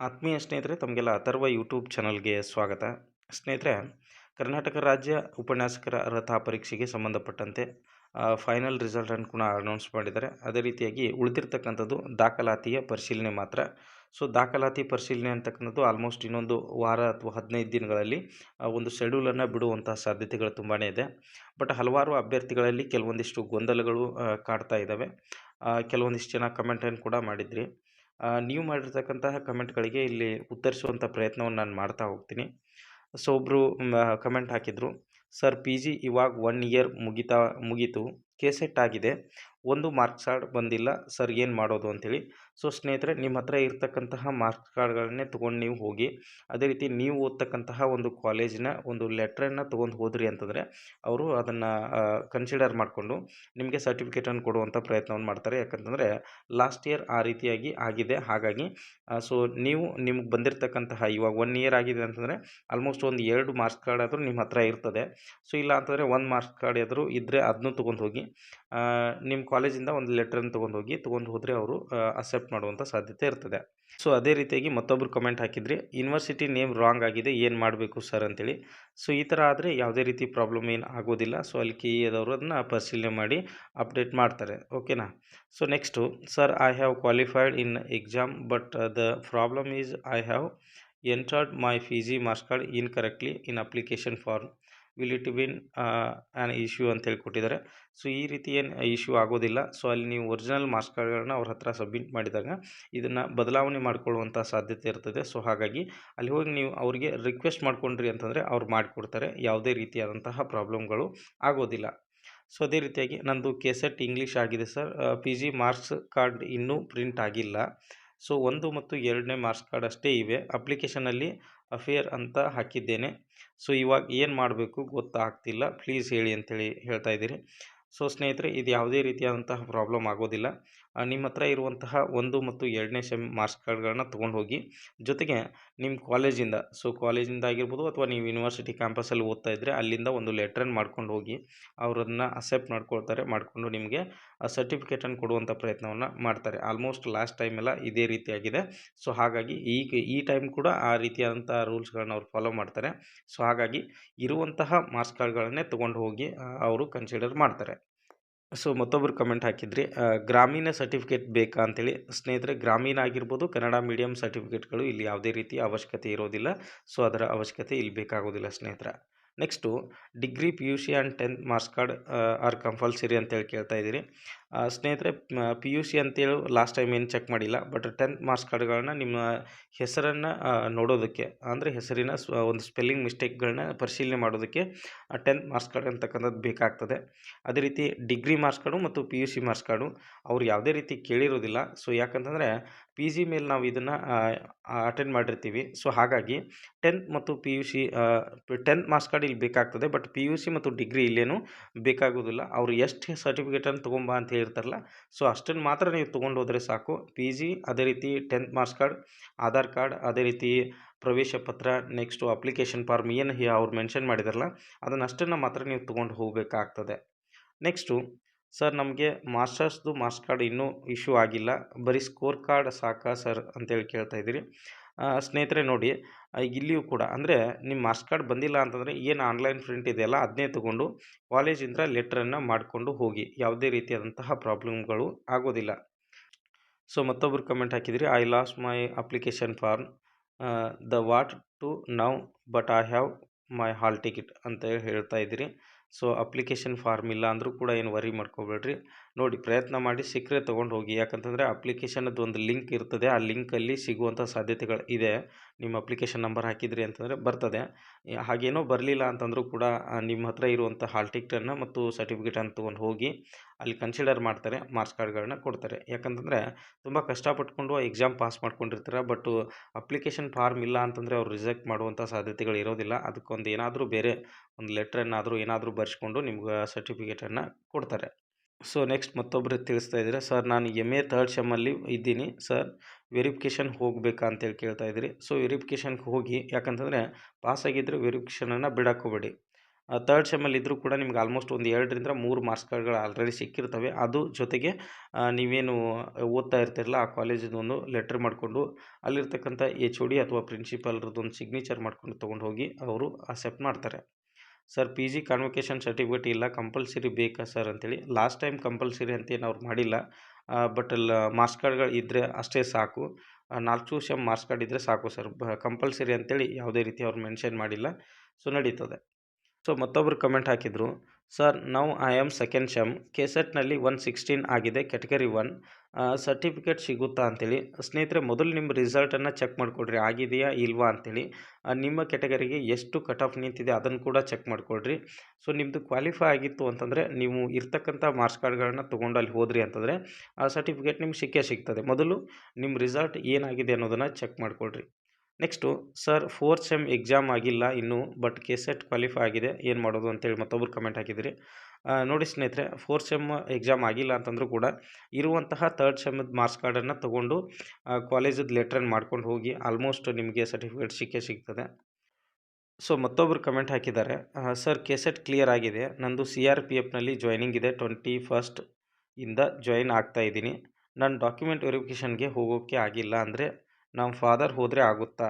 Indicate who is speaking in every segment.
Speaker 1: ಆತ್ಮೀಯ ಸ್ನೇಹಿತರೆ, ತಮಗೆಲ್ಲ ಅಥರ್ವ ಯೂಟ್ಯೂಬ್ ಚಾನಲ್ಗೆ ಸ್ವಾಗತ. ಸ್ನೇಹಿತರೆ, ಕರ್ನಾಟಕ ರಾಜ್ಯ ಉಪನ್ಯಾಸಕರ ಅರ್ಹತಾ ಪರೀಕ್ಷೆಗೆ ಸಂಬಂಧಪಟ್ಟಂತೆ ಫೈನಲ್ ರಿಸಲ್ಟನ್ನು ಕೂಡ ಅನೌನ್ಸ್ ಮಾಡಿದ್ದಾರೆ. ಅದೇ ರೀತಿಯಾಗಿ ಉಳಿದಿರ್ತಕ್ಕಂಥದ್ದು ದಾಖಲಾತಿಯ ಪರಿಶೀಲನೆ ಮಾತ್ರ. ಸೊ, ದಾಖಲಾತಿ ಪರಿಶೀಲನೆ ಅಂತಕ್ಕಂಥದ್ದು ಆಲ್ಮೋಸ್ಟ್ ಇನ್ನೊಂದು ವಾರ ಅಥವಾ ಹದಿನೈದು ದಿನಗಳಲ್ಲಿ ಒಂದು ಶೆಡ್ಯೂಲನ್ನು ಬಿಡುವಂಥ ಸಾಧ್ಯತೆಗಳು ತುಂಬಾ ಇದೆ. ಬಟ್ ಹಲವಾರು ಅಭ್ಯರ್ಥಿಗಳಲ್ಲಿ ಕೆಲವೊಂದಿಷ್ಟು ಗೊಂದಲಗಳು ಕಾಡ್ತಾ ಇದ್ದಾವೆ. ಕೆಲವೊಂದಿಷ್ಟು ಜನ ಕಮೆಂಟನ್ನು ಕೂಡ ಮಾಡಿದ್ರಿ. ನೀವು ಮಾಡಿರ್ತಕ್ಕಂತಹ ಕಮೆಂಟ್ಗಳಿಗೆ ಇಲ್ಲಿ ಉತ್ತರಿಸುವಂಥ ಪ್ರಯತ್ನವನ್ನು ನಾನು ಮಾಡ್ತಾ ಹೋಗ್ತೀನಿ. ಸೊ ಒಬ್ಬರು ಕಮೆಂಟ್ ಹಾಕಿದರು, ಸರ್, ಪಿ ಜಿ ಇವಾಗ ಒನ್ ಇಯರ್ ಮುಗಿತಾ, ಮುಗೀತು, ಕೆಸೆಟ್ ಆಗಿದೆ, ಒಂದು ಮಾರ್ಕ್ಸ್ ಕಾರ್ಡ್ ಬಂದಿಲ್ಲ, ಸರ್ ಏನು ಮಾಡೋದು? ಅಂತೇಳಿ. ಸೊ ಸ್ನೇಹಿತರೆ, ನಿಮ್ಮ ಹತ್ರ ಇರ್ತಕ್ಕಂತಹ ಮಾರ್ಕ್ಸ್ ಕಾರ್ಡ್ಗಳನ್ನೇ ತೊಗೊಂಡು ನೀವು ಹೋಗಿ, ಅದೇ ರೀತಿ ನೀವು ಓದ್ತಕ್ಕಂತಹ ಒಂದು ಕಾಲೇಜಿನ ಒಂದು ಲೆಟ್ರನ್ನು ತೊಗೊಂಡು ಹೋದ್ರಿ ಅಂತಂದರೆ, ಅವರು ಅದನ್ನು ಕನ್ಸಿಡರ್ ಮಾಡಿಕೊಂಡು ನಿಮಗೆ ಸರ್ಟಿಫಿಕೇಟನ್ನು ಕೊಡುವಂಥ ಪ್ರಯತ್ನವನ್ನು ಮಾಡ್ತಾರೆ. ಯಾಕಂತಂದರೆ ಲಾಸ್ಟ್ ಇಯರ್ ಆ ರೀತಿಯಾಗಿ ಆಗಿದೆ, ಹಾಗಾಗಿ ಸೊ ನೀವು ನಿಮ್ಗೆ ಬಂದಿರತಕ್ಕಂತಹ ಇವಾಗ ಒನ್ ಇಯರ್ ಆಗಿದೆ ಅಂತಂದರೆ ಆಲ್ಮೋಸ್ಟ್ ಒಂದು ಎರಡು ಮಾರ್ಕ್ಸ್ ಕಾರ್ಡ್ ಆದರೂ ನಿಮ್ಮ ಹತ್ರ ಇರ್ತದೆ. ಸೊ ಇಲ್ಲ ಅಂತಂದರೆ, ಒಂದು ಮಾರ್ಕ್ಸ್ ಕಾರ್ಡ್ ಆದರೂ ಇದ್ದರೆ ಅದನ್ನೂ ತೊಗೊಂಡು ಹೋಗಿ ನಿಮ್ಮ ಕಾಲೇಜಿಂದ ಒಂದು ಲೆಟ್ರನ್ನು ತೊಗೊಂಡು ಹೋಗಿ ತೊಗೊಂಡು ಹೋದರೆ ಅವರು ಅಕ್ಸೆಪ್ಟ್ ಮಾಡುವಂಥ ಸಾಧ್ಯತೆ ಇರ್ತದೆ. ಸೊ ಅದೇ ರೀತಿಯಾಗಿ ಮತ್ತೊಬ್ಬರು ಕಮೆಂಟ್ ಹಾಕಿದ್ರಿ ಯೂನಿವರ್ಸಿಟಿ ನೇಮ್ ರಾಂಗ್ ಆಗಿದೆ, ಏನು ಮಾಡಬೇಕು ಸರ್ ಅಂತೇಳಿ. ಸೊ ಈ ಥರ ಆದರೆ ಯಾವುದೇ ರೀತಿ ಪ್ರಾಬ್ಲಮ್ ಏನು ಆಗೋದಿಲ್ಲ. ಸೊ ಅಲ್ಲಿ ಕೆ ಅದವರು ಅದನ್ನ ಪರಿಶೀಲನೆ ಮಾಡಿ ಅಪ್ಡೇಟ್ ಮಾಡ್ತಾರೆ. ಓಕೆನಾ so next sir I have qualified in exam but the problem is I have entered my P G marks card incorrectly in application form will it been an issue ಅಂತೇಳಿ ಕೊಟ್ಟಿದ್ದಾರೆ so ಈ ರೀತಿ ಏನು issue ಆಗೋದಿಲ್ಲ. So ಅಲ್ಲಿ ನೀವು original marks ಕಾರ್ಡ್ಗಳನ್ನ ಅವ್ರ ಹತ್ರ ಸಬ್ಮಿಟ್ ಮಾಡಿದಾಗ ಇದನ್ನು ಬದಲಾವಣೆ ಮಾಡಿಕೊಳ್ಳುವಂಥ ಸಾಧ್ಯತೆ ಇರ್ತದೆ. ಸೊ ಹಾಗಾಗಿ ಅಲ್ಲಿ ಹೋಗಿ ನೀವು ಅವರಿಗೆ ರಿಕ್ವೆಸ್ಟ್ ಮಾಡ್ಕೊಂಡ್ರಿ ಅಂತಂದರೆ ಅವ್ರು ಮಾಡಿಕೊಡ್ತಾರೆ. ಯಾವುದೇ ರೀತಿಯಾದಂತಹ ಪ್ರಾಬ್ಲಮ್ಗಳು ಆಗೋದಿಲ್ಲ. ಸೊ ಅದೇ ರೀತಿಯಾಗಿ ನಂದು ಕೆಸೆಟ್ ಇಂಗ್ಲೀಷ್ ಆಗಿದೆ sir. P G marks card ಇನ್ನೂ ಪ್ರಿಂಟ್ ಆಗಿಲ್ಲ. ಸೊ ಒಂದು ಮತ್ತು ಎರಡನೇ ಮಾರ್ಕ್ಸ್ ಕಾರ್ಡ್ ಅಷ್ಟೇ ಇವೆ. ಅಪ್ಲಿಕೇಶನಲ್ಲಿ ಅಫೇರ್ ಅಂತ ಹಾಕಿದ್ದೇನೆ. ಸೊ, ಇವಾಗ ಏನು ಮಾಡಬೇಕು ಗೊತ್ತಾಗ್ತಿಲ್ಲ. ಪ್ಲೀಸ್ ಹೇಳಿ ಅಂತೇಳಿ ಹೇಳ್ತಾ ಇದ್ದೀರಿ. ಸೊ, ಸ್ನೇಹಿತರೆ, ಇದು ಯಾವುದೇ ರೀತಿಯಾದಂತಹ ಪ್ರಾಬ್ಲಮ್ ಆಗೋದಿಲ್ಲ. ನಿಮ್ಮ ಹತ್ರ ಇರುವಂತಹ ಒಂದು ಮತ್ತು ಎರಡನೇ ಸೆಮ್ ಮಾರ್ಕ್ಸ್ ಕಾರ್ಡ್ಗಳನ್ನ ತೊಗೊಂಡು ಹೋಗಿ ಜೊತೆಗೆ ನಿಮ್ಮ ಕಾಲೇಜಿಂದ, ಸೊ ಕಾಲೇಜಿಂದ ಆಗಿರ್ಬೋದು ಅಥವಾ ನೀವು ಯೂನಿವರ್ಸಿಟಿ ಕ್ಯಾಂಪಸಲ್ಲಿ ಓದ್ತಾ ಇದ್ದರೆ ಅಲ್ಲಿಂದ ಒಂದು ಲೆಟ್ರನ್ನು ಮಾಡ್ಕೊಂಡು ಹೋಗಿ ಅವರನ್ನು ಅಕ್ಸೆಪ್ಟ್ ಮಾಡ್ಕೊಳ್ತಾರೆ, ಮಾಡಿಕೊಂಡು ನಿಮಗೆ ಸರ್ಟಿಫಿಕೇಟನ್ನು ಕೊಡುವಂಥ ಪ್ರಯತ್ನವನ್ನು ಮಾಡ್ತಾರೆ. ಆಲ್ಮೋಸ್ಟ್ ಲಾಸ್ಟ್ ಟೈಮೆಲ್ಲ ಇದೇ ರೀತಿಯಾಗಿದೆ. ಸೊ ಹಾಗಾಗಿ ಈಗ ಈ ಟೈಮ್ ಕೂಡ ಆ ರೀತಿಯಾದಂಥ ರೂಲ್ಸ್ಗಳನ್ನ ಅವ್ರು ಫಾಲೋ ಮಾಡ್ತಾರೆ. ಸೊ ಹಾಗಾಗಿ ಇರುವಂತಹ ಮಾರ್ಕ್ಸ್ ಕಾರ್ಡ್ಗಳನ್ನೇ ತೊಗೊಂಡು ಹೋಗಿ ಅವರು ಕನ್ಸಿಡರ್ ಮಾಡ್ತಾರೆ. ಸೊ ಮತ್ತೊಬ್ಬರು ಕಮೆಂಟ್ ಹಾಕಿದ್ರಿ ಗ್ರಾಮೀಣ ಸರ್ಟಿಫಿಕೇಟ್ ಬೇಕಾ ಅಂತೇಳಿ. ಸ್ನೇಹಿತರೆ, ಗ್ರಾಮೀಣ ಆಗಿರ್ಬೋದು, ಕನ್ನಡ ಮೀಡಿಯಂ ಸರ್ಟಿಫಿಕೇಟ್ಗಳು ಇಲ್ಲಿ ಯಾವುದೇ ರೀತಿ ಅವಶ್ಯಕತೆ ಇರೋದಿಲ್ಲ. ಸೊ ಅದರ ಅವಶ್ಯಕತೆ ಇಲ್ಲಿ ಬೇಕಾಗೋದಿಲ್ಲ ಸ್ನೇಹಿತರ. Next degree P U C and tenth marks card are compulsory ಅಂತೇಳಿ ಕೇಳ್ತಾ ಇದ್ದೀರಿ. ಸ್ನೇಹಿತರೆ ಪಿ ಯು ಸಿ ಅಂತೇಳಿ ಲಾಸ್ಟ್ ಟೈಮ್ ಏನು ಚೆಕ್ ಮಾಡಿಲ್ಲ ಬಟ್ ಟೆಂತ್ ಮಾರ್ಕ್ಸ್ ಕಾರ್ಡ್ಗಳನ್ನ ನಿಮ್ಮ ಹೆಸರನ್ನು ನೋಡೋದಕ್ಕೆ, ಅಂದರೆ ಹೆಸರಿನ ಒಂದು ಸ್ಪೆಲ್ಲಿಂಗ್ ಮಿಸ್ಟೇಕ್ಗಳನ್ನ ಪರಿಶೀಲನೆ ಮಾಡೋದಕ್ಕೆ ಟೆಂತ್ ಮಾರ್ಕ್ಸ್ ಕಾರ್ಡ್ ಅಂತಕ್ಕಂಥದ್ದು ಬೇಕಾಗ್ತದೆ. ಅದೇ ರೀತಿ ಡಿಗ್ರಿ ಮಾರ್ಕ್ಸ್ ಕಾರ್ಡು ಮತ್ತು P U C marks card ಅವ್ರು ಯಾವುದೇ ರೀತಿ ಕೇಳಿರೋದಿಲ್ಲ. ಸೊ ಯಾಕಂತಂದರೆ ಪಿ ಜಿ ಮೇಲೆ ನಾವು ಇದನ್ನು ಅಟೆಂಡ್ ಮಾಡಿರ್ತೀವಿ. ಸೊ ಹಾಗಾಗಿ ಟೆಂತ್ ಮತ್ತು P U C tenth marks card ಇಲ್ಲಿ ಬೇಕಾಗ್ತದೆ ಬಟ್ ಪಿ ಯು ಸಿ ಮತ್ತು ಡಿಗ್ರಿ ಇಲ್ಲೇನು ಬೇಕಾಗೋದಿಲ್ಲ. ಅವ್ರು ಎಷ್ಟು ಸರ್ಟಿಫಿಕೇಟನ್ನು ತೊಗೊಂಬ ಅಂತ ಹೇಳಿರ್ತಾರಲ್ಲ ಸೊ ಅಷ್ಟನ್ನು ಮಾತ್ರ ನೀವು ತೊಗೊಂಡು ಹೋದರೆ ಸಾಕು. ಪಿ ಜಿ ಅದೇ ರೀತಿ tenth marks card Aadhaar card ಅದೇ ರೀತಿ ಪ್ರವೇಶ ಪತ್ರ ನೆಕ್ಸ್ಟು ಅಪ್ಲಿಕೇಶನ್ ಫಾರ್ಮ್ ಏನು ಅವ್ರು ಮೆನ್ಷನ್ ಮಾಡಿದಾರಲ್ಲ, ಅದನ್ನಷ್ಟನ್ನು ಮಾತ್ರ ನೀವು ತೊಗೊಂಡು ಹೋಗಬೇಕಾಗ್ತದೆ. ನೆಕ್ಸ್ಟು ಸರ್ ನಮಗೆ ಮಾಸ್ಟರ್ಸ್ದು ಮಾರ್ಕ್ಸ್ ಕಾರ್ಡ್ ಇನ್ನೂ ಇಶ್ಯೂ ಆಗಿಲ್ಲ. ಬರೀ ಸ್ಕೋರ್ ಕಾರ್ಡ್ ಸಾಕಾ ಸರ್ ಅಂತೇಳಿ ಕೇಳ್ತಾ ಇದ್ದೀರಿ. ಸ್ನೇಹಿತರೆ ನೋಡಿ ಇಲ್ಲಿಯೂ ಕೂಡ. ಅಂದರೆ ನಿಮ್ಮ ಮಾರ್ಕ್ಸ್ ಕಾರ್ಡ್ ಬಂದಿಲ್ಲ ಅಂತಂದರೆ ಏನು ಆನ್ಲೈನ್ ಪ್ರಿಂಟ್ ಇದೆಯಲ್ಲ ಅದನ್ನೇ ತೊಗೊಂಡು ಕಾಲೇಜಿಂದ ಲೆಟ್ರನ್ನು ಮಾಡಿಕೊಂಡು ಹೋಗಿ. ಯಾವುದೇ ರೀತಿಯಾದಂತಹ ಪ್ರಾಬ್ಲಮ್ಗಳು ಆಗೋದಿಲ್ಲ. ಸೊ ಮತ್ತೊಬ್ಬರು ಕಮೆಂಟ್ ಹಾಕಿದ್ರಿ I lost my application form the what to now but I have my hall ticket ಅಂತ ಹೇಳಿ ಹೇಳ್ತಾ ಇದ್ದೀರಿ ಸೊ ಅಪ್ಲಿಕೇಶನ್ ಫಾರ್ಮ್ ಇಲ್ಲ ಅಂದರೂ ಕೂಡ ಏನು ವರಿ ಮಾಡ್ಕೋಬೇಡ್ರಿ. ನೋಡಿ, ಪ್ರಯತ್ನ ಮಾಡಿ ಸಿಕ್ಕರೆ ತೊಗೊಂಡು ಹೋಗಿ. ಯಾಕಂತಂದರೆ ಅಪ್ಲಿಕೇಶನದ್ದು ಒಂದು ಲಿಂಕ್ ಇರ್ತದೆ. ಆ ಲಿಂಕಲ್ಲಿ ಸಿಗುವಂಥ ಸಾಧ್ಯತೆಗಳು ಇದೆ. ನಿಮ್ಮ ಅಪ್ಲಿಕೇಶನ್ ನಂಬರ್ ಹಾಕಿದ್ರಿ ಅಂತಂದರೆ ಬರ್ತದೆ. ಹಾಗೇನೋ ಬರಲಿಲ್ಲ ಅಂತಂದರೂ ಕೂಡ ನಿಮ್ಮ ಹತ್ರ ಇರುವಂಥ ಹಾಲ್ ಟಿಕೆಟನ್ನು ಮತ್ತು ಸರ್ಟಿಫಿಕೇಟನ್ನು ತೊಗೊಂಡು ಹೋಗಿ ಅಲ್ಲಿ ಕನ್ಸಿಡರ್ ಮಾಡ್ತಾರೆ, ಮಾರ್ಕ್ಸ್ ಕಾರ್ಡ್ಗಳನ್ನ ಕೊಡ್ತಾರೆ. ಯಾಕಂತಂದರೆ ತುಂಬ ಕಷ್ಟಪಟ್ಕೊಂಡು ಎಕ್ಸಾಮ್ ಪಾಸ್ ಮಾಡ್ಕೊಂಡಿರ್ತಾರೆ ಬಟ್ ಅಪ್ಲಿಕೇಶನ್ ಫಾರ್ಮ್ ಇಲ್ಲ ಅಂತಂದರೆ ಅವ್ರು ರಿಜೆಕ್ಟ್ ಮಾಡುವಂಥ ಸಾಧ್ಯತೆಗಳು ಇರೋದಿಲ್ಲ. ಅದಕ್ಕೊಂದು ಏನಾದರೂ ಬೇರೆ ಒಂದು ಲೆಟ್ರನ್ನಾದರೂ ಏನಾದರೂ ಬರೆಸ್ಕೊಂಡು ನಿಮ್ಗೆ ಸರ್ಟಿಫಿಕೇಟನ್ನು ಕೊಡ್ತಾರೆ. ಸೊ ನೆಕ್ಸ್ಟ್ ಮತ್ತೊಬ್ಬರು ತಿಳಿಸ್ತಾ ಇದ್ದಾರೆ ಸರ್, ನಾನು ಎಂ ಎ ಥರ್ಡ್ ಸೆಮ್ಮಲ್ಲಿ ಇದ್ದೀನಿ. ಸರ್ ವೆರಿಫಿಕೇಷನ್ ಹೋಗಬೇಕಾ ಅಂತೇಳಿ ಕೇಳ್ತಾ ಇದ್ದೀರಿ. ಸೊ ವೆರಿಫಿಕೇಷನ್ಗೆ ಹೋಗಿ, ಯಾಕಂತಂದರೆ ಪಾಸ್ ಆಗಿದ್ದರೆ ವೆರಿಫಿಕೇಷನನ್ನು ಬಿಡಾಕೋಬೇಡಿ. ತರ್ಡ್ ಸೆಮ್ಮಲ್ಲಿ ಇದ್ದರೂ ಕೂಡ ನಿಮ್ಗೆ ಆಲ್ಮೋಸ್ಟ್ ಒಂದು ಎರಡರಿಂದ ಮೂರು ಮಾರ್ಕ್ಸ್ ಕಾರ್ಡ್ಗಳು ಆಲ್ರೆಡಿ ಸಿಕ್ಕಿರ್ತವೆ. ಅದು ಜೊತೆಗೆ ನೀವೇನು ಓದ್ತಾ ಇರ್ತಿರಲ್ಲ, ಆ ಕಾಲೇಜಿದೊಂದು ಒಂದು ಲೆಟ್ರ್ ಮಾಡಿಕೊಂಡು, ಅಲ್ಲಿರ್ತಕ್ಕಂಥ ಎಚ್ ಒ ಡಿ ಅಥವಾ ಪ್ರಿನ್ಸಿಪಾಲ್ರದ್ದು ಒಂದು ಸಿಗ್ನೇಚರ್ ಮಾಡ್ಕೊಂಡು ತೊಗೊಂಡು ಹೋಗಿ, ಅವರು ಅಕ್ಸೆಪ್ಟ್ ಮಾಡ್ತಾರೆ. Sir P G convocation certificate ಇಲ್ಲ ಕಂಪಲ್ಸರಿ ಬೇಕಾ ಸರ್ ಅಂತೇಳಿ. ಲಾಸ್ಟ್ ಟೈಮ್ ಕಂಪಲ್ಸರಿ ಅಂತೇನು ಅವ್ರು ಮಾಡಿಲ್ಲ. ಬಟ್ ಅಲ್ಲಿ ಮಾರ್ಕ್ಸ್ ಕಾರ್ಡ್ಗಳು ಇದ್ದರೆ ಅಷ್ಟೇ ಸಾಕು. ನಾಲ್ಕು ಸೆಮ್ ಮಾರ್ಕ್ಸ್ ಕಾರ್ಡ್ ಇದ್ದರೆ ಸಾಕು ಸರ್. ಬ ಕಂಪಲ್ಸರಿ ಅಂತೇಳಿ ಯಾವುದೇ ರೀತಿ ಅವ್ರು ಮೆನ್ಷನ್ ಮಾಡಿಲ್ಲ. ಸೊ ನಡೀತದೆ. ಸೊ ಮತ್ತೊಬ್ಬರು ಕಮೆಂಟ್ ಹಾಕಿದರು. ಸರ್, ನಾವು ಐ ಆಮ್ ಸೆಕೆಂಡ್ ಶಮ್ ಕೆ ಸೆಟ್ನಲ್ಲಿ ಒನ್ ಸಿಕ್ಸ್ಟೀನ್ ಆಗಿದೆ. ಕೆಟಗರಿ ಒನ್ ಸರ್ಟಿಫಿಕೇಟ್ ಸಿಗುತ್ತಾ ಅಂತೇಳಿ. ಸ್ನೇಹಿತರೆ, ಮೊದಲು ನಿಮ್ಮ ರಿಸಲ್ಟನ್ನು ಚೆಕ್ ಮಾಡಿಕೊಡ್ರಿ. ಆಗಿದೆಯಾ ಇಲ್ವಾ ಅಂತೇಳಿ. ನಿಮ್ಮ ಕೆಟಗರಿಗೆ ಎಷ್ಟು ಕಟ್ ಆಫ್ ನಿಂತಿದೆ ಅದನ್ನು ಕೂಡ ಚೆಕ್ ಮಾಡಿಕೊಡ್ರಿ. ಸೊ ನಿಮ್ಮದು ಕ್ವಾಲಿಫೈ ಆಗಿತ್ತು ಅಂತಂದರೆ, ನೀವು ಇರ್ತಕ್ಕಂಥ ಮಾರ್ಕ್ಸ್ ಕಾರ್ಡ್ಗಳನ್ನ ತೊಗೊಂಡು ಅಲ್ಲಿ ಹೋದ್ರಿ ಅಂತಂದರೆ, ಆ ಸರ್ಟಿಫಿಕೇಟ್ ನಿಮ್ಗೆ ಸಿಕ್ಕೇ ಸಿಗ್ತದೆ. ಮೊದಲು ನಿಮ್ಮ ರಿಸಲ್ಟ್ ಏನಾಗಿದೆ ಅನ್ನೋದನ್ನು ಚೆಕ್ ಮಾಡಿಕೊಡ್ರಿ. Next sir fourth sem exam ಆಗಿಲ್ಲ ಇನ್ನೂ ಬಟ್ ಕೆ ಸೆಟ್ ಕ್ವಾಲಿಫೈ ಆಗಿದೆ. ಏನು ಮಾಡೋದು ಅಂತೇಳಿ ಮತ್ತೊಬ್ರು ಕಮೆಂಟ್ ಹಾಕಿದಿರಿ. ನೋಡಿ ಸ್ನೇಹಿತರೆ ಫೋರ್ತ್ ಸೆಮ್ ಎಕ್ಸಾಮ್ ಆಗಿಲ್ಲ ಅಂತಂದರೂ ಕೂಡ ಇರುವಂತಹ ತರ್ಡ್ ಸೆಮ್ಮದ ಮಾರ್ಕ್ಸ್ ಕಾರ್ಡನ್ನು ತೊಗೊಂಡು ಕಾಲೇಜದ ಲೆಟ್ರನ್ನು ಮಾಡ್ಕೊಂಡು ಹೋಗಿ ಆಲ್ಮೋಸ್ಟ್ ನಿಮಗೆ ಸರ್ಟಿಫಿಕೇಟ್ ಸಿಕ್ಕೇ ಸಿಗ್ತದೆ. ಸೊ ಮತ್ತೊಬ್ಬರು ಕಮೆಂಟ್ ಹಾಕಿದ್ದಾರೆ ಸರ್ ಕೆಸೆಟ್ ಕ್ಲಿಯರ್ ಆಗಿದೆ. ನಂದು ಸಿ ಆರ್ ಪಿ ಎಫ್ನಲ್ಲಿ ಜಾಯ್ನಿಂಗ್ ಇದೆ. ಟ್ವೆಂಟಿ ಫಸ್ಟ್ ಇಂದ ಜಾಯಿನ್ ಆಗ್ತಾ ಇದ್ದೀನಿ. ನನ್ನ ಡಾಕ್ಯುಮೆಂಟ್ ವೆರಿಫಿಕೇಷನ್ಗೆ ಹೋಗೋಕ್ಕೆ ಆಗಿಲ್ಲ ಅಂದರೆ ನಮ್ಮ ಫಾದರ್ ಹೋದರೆ ಆಗುತ್ತಾ?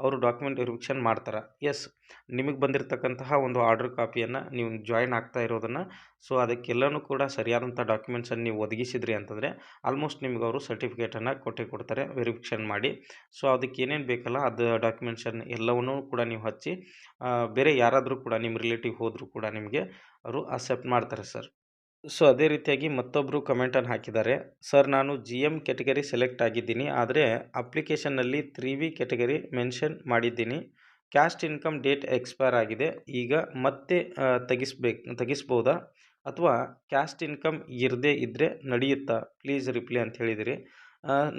Speaker 1: ಅವರು ಡಾಕ್ಯುಮೆಂಟ್ ವೆರಿಫಿಕೇಷನ್ ಮಾಡ್ತಾರೆ. ಎಸ್ ನಿಮಗೆ ಬಂದಿರತಕ್ಕಂತಹ ಒಂದು ಆರ್ಡರ್ ಕಾಪಿಯನ್ನು ನೀವು ಜಾಯಿನ್ ಆಗ್ತಾ ಇರೋದನ್ನು ಸೊ ಅದಕ್ಕೆಲ್ಲನೂ ಕೂಡ ಸರಿಯಾದಂಥ ಡಾಕ್ಯುಮೆಂಟ್ಸನ್ನು ನೀವು ಒದಗಿಸಿದ್ರಿ ಅಂತಂದರೆ ಆಲ್ಮೋಸ್ಟ್ ನಿಮ್ಗೆ ಅವರು ಸರ್ಟಿಫಿಕೇಟನ್ನು ಕೊಟ್ಟೆ ಕೊಡ್ತಾರೆ ವೆರಿಫಿಕೇಷನ್ ಮಾಡಿ. ಸೊ ಅದಕ್ಕೆ ಏನೇನು ಬೇಕಲ್ಲ, ಅದು ಡಾಕ್ಯುಮೆಂಟ್ಸನ್ನು ಎಲ್ಲವನ್ನೂ ಕೂಡ ನೀವು ಹಚ್ಚಿ ಬೇರೆ ಯಾರಾದರೂ ಕೂಡ ನಿಮ್ಮ ರಿಲೇಟಿವ್ ಹೋದರೂ ಕೂಡ ನಿಮಗೆ ಅವರು ಅಕ್ಸೆಪ್ಟ್ ಮಾಡ್ತಾರೆ ಸರ್ ಸೊ, ಅದೇ ರೀತಿಯಾಗಿ ಮತ್ತೊಬ್ಬರು ಕಮೆಂಟನ್ನು ಹಾಕಿದ್ದಾರೆ. ಸರ್, ನಾನು ಜಿ ಎಂ ಕೆಟಗರಿ ಸೆಲೆಕ್ಟ್ ಆಗಿದ್ದೀನಿ. ಆದರೆ ಅಪ್ಲಿಕೇಶನ್ನಲ್ಲಿ ತ್ರೀ ವಿ ಕೆಟಗರಿ ಮೆನ್ಷನ್ ಮಾಡಿದ್ದೀನಿ. ಕ್ಯಾಸ್ಟ್ ಇನ್ಕಮ್ ಡೇಟ್ ಎಕ್ಸ್ಪೈರ್ ಆಗಿದೆ. ಈಗ ಮತ್ತೆ ತೆಗಿಸ್ಬೇಕು, ತೆಗಿಸ್ಬೋದಾ? ಅಥವಾ ಕ್ಯಾಸ್ಟ್ ಇನ್ಕಮ್ ಇರದೇ ಇದ್ದರೆ ನಡೆಯುತ್ತಾ? ಪ್ಲೀಸ್ ರಿಪ್ಲೈ ಅಂತ ಹೇಳಿದಿರಿ.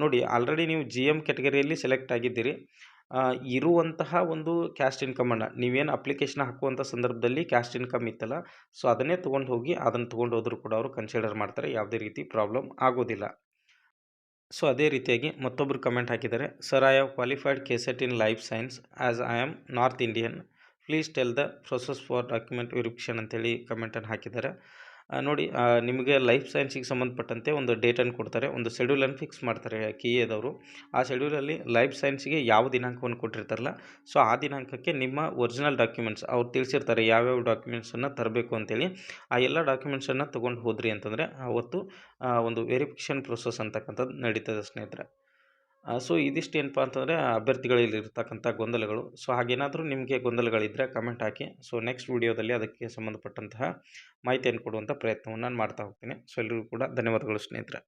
Speaker 1: ನೋಡಿ ಆಲ್ರೆಡಿ ನೀವು ಜಿ ಎಂ ಕೆಟಗರಿಯಲ್ಲಿ ಸೆಲೆಕ್ಟ್ ಆಗಿದ್ದೀರಿ. ಇರುವಂತಹ ಒಂದು ಕ್ಯಾಸ್ಟ್ ಇನ್ಕಮನ್ನು ನೀವೇನು ಅಪ್ಲಿಕೇಶನ್ ಹಾಕುವಂಥ ಸಂದರ್ಭದಲ್ಲಿ ಕ್ಯಾಸ್ಟ್ ಇನ್ಕಮ್ ಇತ್ತಲ್ಲ ಸೊ ಅದನ್ನೇ ತೊಗೊಂಡು ಹೋಗಿ ಅದನ್ನು ತೊಗೊಂಡು ಹೋದರೂ ಕೂಡ ಅವರು ಕನ್ಸಿಡರ್ ಮಾಡ್ತಾರೆ, ಯಾವುದೇ ರೀತಿ ಪ್ರಾಬ್ಲಮ್ ಆಗೋದಿಲ್ಲ. ಸೊ ಅದೇ ರೀತಿಯಾಗಿ ಮತ್ತೊಬ್ಬರು ಕಮೆಂಟ್ ಹಾಕಿದ್ದಾರೆ sir I have qualified KSET in life science as I am North Indian please tell the process for document verification ಅಂತೇಳಿ ಕಮೆಂಟನ್ನು ಹಾಕಿದ್ದಾರೆ. ನೋಡಿ ನಿಮಗೆ ಲೈಫ್ ಸೈನ್ಸಿಗೆ ಸಂಬಂಧಪಟ್ಟಂತೆ ಒಂದು ಡೇಟನ್ನು ಕೊಡ್ತಾರೆ. ಒಂದು ಶೆಡ್ಯೂಲನ್ನು ಫಿಕ್ಸ್ ಮಾಡ್ತಾರೆ ಕಿ ಎದವರು ಆ ಶೆಡ್ಯೂಲಲ್ಲಿ ಲೈಫ್ ಸೈನ್ಸಿಗೆ ಯಾವ ದಿನಾಂಕವನ್ನು ಕೊಟ್ಟಿರ್ತಾರಲ್ಲ ಸೊ ಆ ದಿನಾಂಕಕ್ಕೆ ನಿಮ್ಮ ಒರಿಜಿನಲ್ ಡಾಕ್ಯುಮೆಂಟ್ಸ್ ಅವ್ರು ತಿಳಿಸಿರ್ತಾರೆ ಯಾವ್ಯಾವ ಡಾಕ್ಯುಮೆಂಟ್ಸನ್ನು ತರಬೇಕು ಅಂತೇಳಿ. ಆ ಎಲ್ಲ ಡಾಕ್ಯುಮೆಂಟ್ಸನ್ನು ತೊಗೊಂಡು ಹೋದ್ರಿ ಅಂತಂದರೆ, ಅವತ್ತು ಒಂದು ವೆರಿಫಿಕೇಷನ್ ಪ್ರೊಸೆಸ್ ಅಂತಕ್ಕಂಥದ್ದು ನಡೀತದೆ ಸ್ನೇಹಿತರೆ. ಸೊ ಇದಿಷ್ಟು ಏನಪ್ಪ ಅಂತಂದರೆ ಅಭ್ಯರ್ಥಿಗಳಲ್ಲಿ ಇರತಕ್ಕಂಥ ಗೊಂದಲಗಳು. ಸೊ ಹಾಗೇನಾದರೂ ನಿಮಗೆ ಗೊಂದಲಗಳಿದ್ದರೆ ಕಮೆಂಟ್ ಹಾಕಿ. ಸೊ ನೆಕ್ಸ್ಟ್ ವಿಡಿಯೋದಲ್ಲಿ ಅದಕ್ಕೆ ಸಂಬಂಧಪಟ್ಟಂತಹ ಮಾಹಿತಿಯನ್ನು ಕೊಡುವಂಥ ಪ್ರಯತ್ನವನ್ನು ನಾನು ಮಾಡ್ತಾ ಹೋಗ್ತೀನಿ. ಸೊ ಎಲ್ಲರಿಗೂ ಕೂಡ ಧನ್ಯವಾದಗಳು ಸ್ನೇಹಿತರೆ.